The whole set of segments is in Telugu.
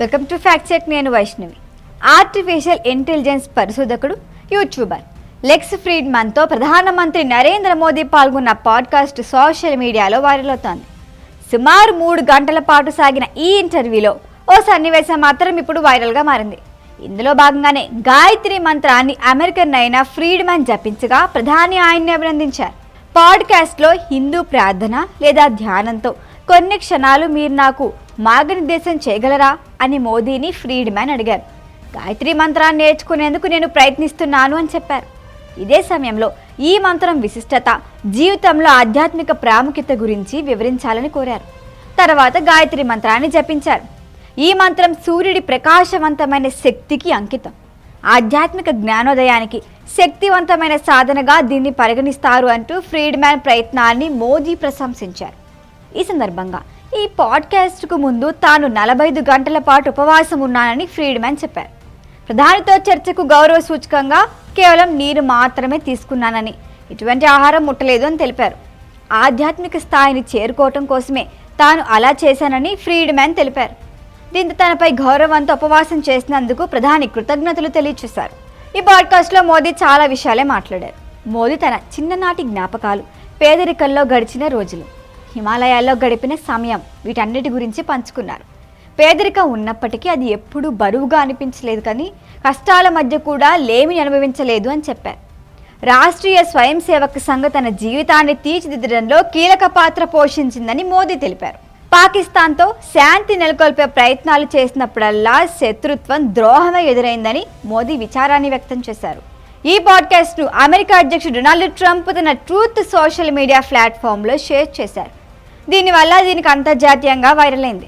వెల్కమ్ టు ఫ్యాక్ట్ చెక్ నేను వైష్ణవి. ఆర్టిఫిషియల్ ఇంటెలిజెన్స్ పరిశోధకుడు యూట్యూబర్ లెక్స్ ఫ్రీడ్ మన్తో ప్రధానమంత్రి నరేంద్ర మోదీ పాల్గొన్న పాడ్కాస్ట్ సోషల్ మీడియాలో వైరల్ అవుతోంది సుమారు మూడు గంటల పాటు సాగిన ఈ ఇంటర్వ్యూలో ఓ సన్నివేశం మాత్రం ఇప్పుడు వైరల్గా మారింది. ఇందులో భాగంగానే గాయత్రి మంత్రాన్ని అమెరికన్ అయిన ఫ్రీడ్ మ్యాన్ జపించగా ప్రధాని ఆయన్ని అభినందించారు. పాడ్కాస్ట్లో హిందూ ప్రార్థన లేదా ధ్యానంతో కొన్ని క్షణాలు మీరు నాకు మార్గనిర్దేశం చేయగలరా అని మోదీని ఫ్రీడ్మ్యాన్ అడిగారు. గాయత్రి మంత్రాన్ని నేర్చుకునేందుకు నేను ప్రయత్నిస్తున్నాను అని చెప్పారు. ఇదే సమయంలో ఈ మంత్రం విశిష్టత జీవితంలో ఆధ్యాత్మిక ప్రాముఖ్యత గురించి వివరించాలని కోరారు. తర్వాత గాయత్రి మంత్రాన్ని జపించారు. ఈ మంత్రం సూర్యుడి ప్రకాశవంతమైన శక్తికి అంకితం. ఆధ్యాత్మిక జ్ఞానోదయానికి శక్తివంతమైన సాధనగా దీన్ని పరిగణిస్తారు అంటూ ఫ్రీడ్మ్యాన్ ప్రయత్నాన్ని మోదీ ప్రశంసించారు. ఈ సందర్భంగా ఈ పాడ్కాస్ట్కు ముందు తాను నలభై ఐదు గంటల పాటు ఉపవాసం ఉన్నానని ఫ్రీడ్ మ్యాన్ చెప్పారు. ప్రధానితో చర్చకు గౌరవ సూచకంగా కేవలం నీరు మాత్రమే తీసుకున్నానని ఎటువంటి ఆహారం ముట్టలేదు అని తెలిపారు. ఆధ్యాత్మిక స్థాయిని చేరుకోవటం కోసమే తాను అలా చేశానని ఫ్రీడ్ మ్యాన్ తెలిపారు. దీంతో తనపై గౌరవంతో ఉపవాసం చేసినందుకు ప్రధాని కృతజ్ఞతలు తెలియచేశారు. ఈ పాడ్కాస్ట్లో మోదీ చాలా విషయాలే మాట్లాడారు. మోదీ తన చిన్ననాటి జ్ఞాపకాలు పేదరికంలో గడిచిన రోజులు. హిమాలయాల్లో గడిపిన సమయం. వీటన్నిటి గురించి పంచుకున్నారు. పేదరికం ఉన్నప్పటికీ అది ఎప్పుడూ బరువుగా అనిపించలేదు కానీ కష్టాల మధ్య కూడా లేమిని అనుభవించలేదు అని చెప్పారు. రాష్ట్రీయ స్వయం సేవక సంఘ తన జీవితాన్ని తీర్చిదిద్దడంలో కీలక పాత్ర పోషించిందని మోదీ తెలిపారు. పాకిస్తాన్తో శాంతి నెలకొల్పే ప్రయత్నాలు చేసినప్పుడల్లా శత్రుత్వం ద్రోహమే ఎదురైందని మోదీ విచారాన్ని వ్యక్తం చేశారు. ఈ పాడ్కాస్ట్ను అమెరికా అధ్యక్షుడు డొనాల్డ్ ట్రంప్ తన ట్రూత్ సోషల్ మీడియా ప్లాట్ఫామ్లో షేర్ చేశారు. దీనివల్ల దీనికి అంతర్జాతీయంగా వైరల్ అయింది.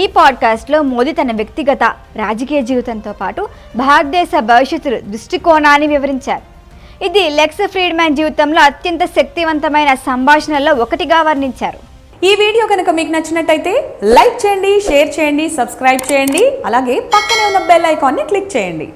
ఈ పాడ్కాస్ట్లో మోదీ తన వ్యక్తిగత రాజకీయ జీవితంతో పాటు భారతదేశ భవిష్యత్తు దృష్టికోణాన్ని వివరించారు. ఇది లెక్స్ ఫ్రీడ్మ్యాన్ జీవితంలో అత్యంత శక్తివంతమైన సంభాషణల్లో ఒకటిగా వర్ణించారు. ఈ వీడియో కనుక మీకు నచ్చినట్టయితే లైక్ చేయండి షేర్ చేయండి సబ్స్క్రైబ్ చేయండి అలాగే పక్కనే ఉన్న బెల్ ఐకాన్ని క్లిక్ చేయండి.